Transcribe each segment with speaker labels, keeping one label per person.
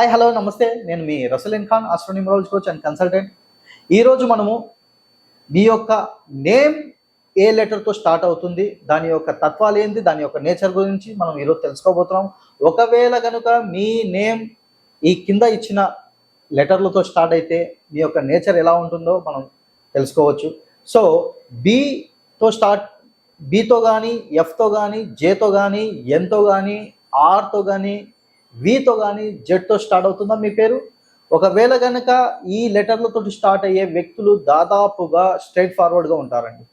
Speaker 1: Hi hello నమస్తే. నేను మీ Rosalin Khan astronumerology coach and consultant. ఈరోజు మనము మీ యొక్క నేమ్ ఏ లెటర్తో స్టార్ట్ అవుతుంది దాని యొక్క తత్వాలు ఏంటి దాని యొక్క నేచర్ గురించి మనం ఈరోజు తెలుసుకోబోతున్నాం. ఒకవేళ కనుక మీ నేమ్ ఈ కింద ఇచ్చిన లెటర్లతో స్టార్ట్ అయితే మీ యొక్క నేచర్ ఎలా ఉంటుందో మనం తెలుసుకోవచ్చు. సో బితో స్టార్ట్ బీతో కానీ ఎఫ్తో కానీ జేతో కానీ ఎన్తో కానీ ఆర్తో కానీ వీతో కానీ జెడ్తో స్టార్ట్ అవుతుందా మీ పేరు? ఒకవేళ కనుక ఈ లెటర్లతో స్టార్ట్ అయ్యే వ్యక్తులు దాదాపుగా స్ట్రైట్ ఫార్వర్డ్గా ఉంటారండి.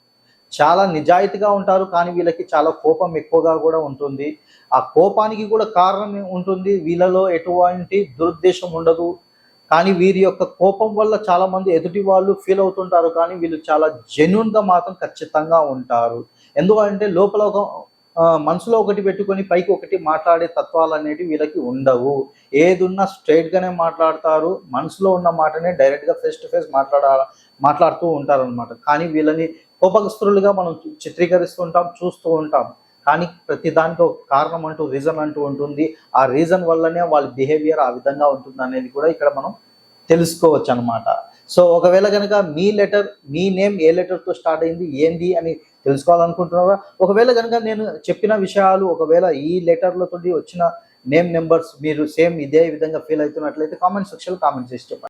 Speaker 1: చాలా నిజాయితీగా ఉంటారు కానీ వీళ్ళకి చాలా కోపం ఎక్కువగా కూడా ఉంటుంది. ఆ కోపానికి కూడా కారణం ఉంటుంది. వీళ్ళలో ఎటువంటి దురుద్దేశం ఉండదు. కానీ వీరి యొక్క కోపం వల్ల చాలామంది ఎదుటి వాళ్ళు ఫీల్ అవుతుంటారు కానీ వీళ్ళు చాలా జెన్యున్గా మాత్రం ఖచ్చితంగా ఉంటారు. ఎందుకంటే లోపల ఒక మనసులో ఒకటి పెట్టుకొని పైకి ఒకటి మాట్లాడే తత్వాలు అనేవి వీళ్ళకి ఉండవు. ఏదున్నా స్ట్రైట్గానే మాట్లాడతారు మనసులో ఉన్న మాటనే డైరెక్ట్గా ఫేస్ టు ఫేస్ మాట్లాడ మాట్లాడుతూ ఉంటారనమాట కానీ వీళ్ళని కోపగస్తులుగా మనం చిత్రీకరిస్తూ ఉంటాం చూస్తూ ఉంటాం. కానీ ప్రతి దానికి ఒక కారణం అంటూ రీజన్ అంటూ ఉంటుంది. ఆ రీజన్ వల్లనే వాళ్ళ బిహేవియర్ ఆ విధంగా ఉంటుంది అనేది కూడా ఇక్కడ మనం తెలుసుకోవచ్చు అనమాట సో ఒకవేళ కనుక మీ లెటర్ మీ నేమ్ ఏ లెటర్తో స్టార్ట్ అయింది ఏంది అని తెలుసుకోవాలనుకుంటున్నారా ఒకవేళ కనుక నేను చెప్పిన విషయాలు ఒకవేళ ఈ లెటర్లతో వచ్చిన నేమ్ నెంబర్స్ మీరు సేమ్ ఇదే విధంగా ఫీల్ అవుతున్నట్లయితే కామెంట్ సెక్షన్లో కామెంట్ చేసి చెప్పండి.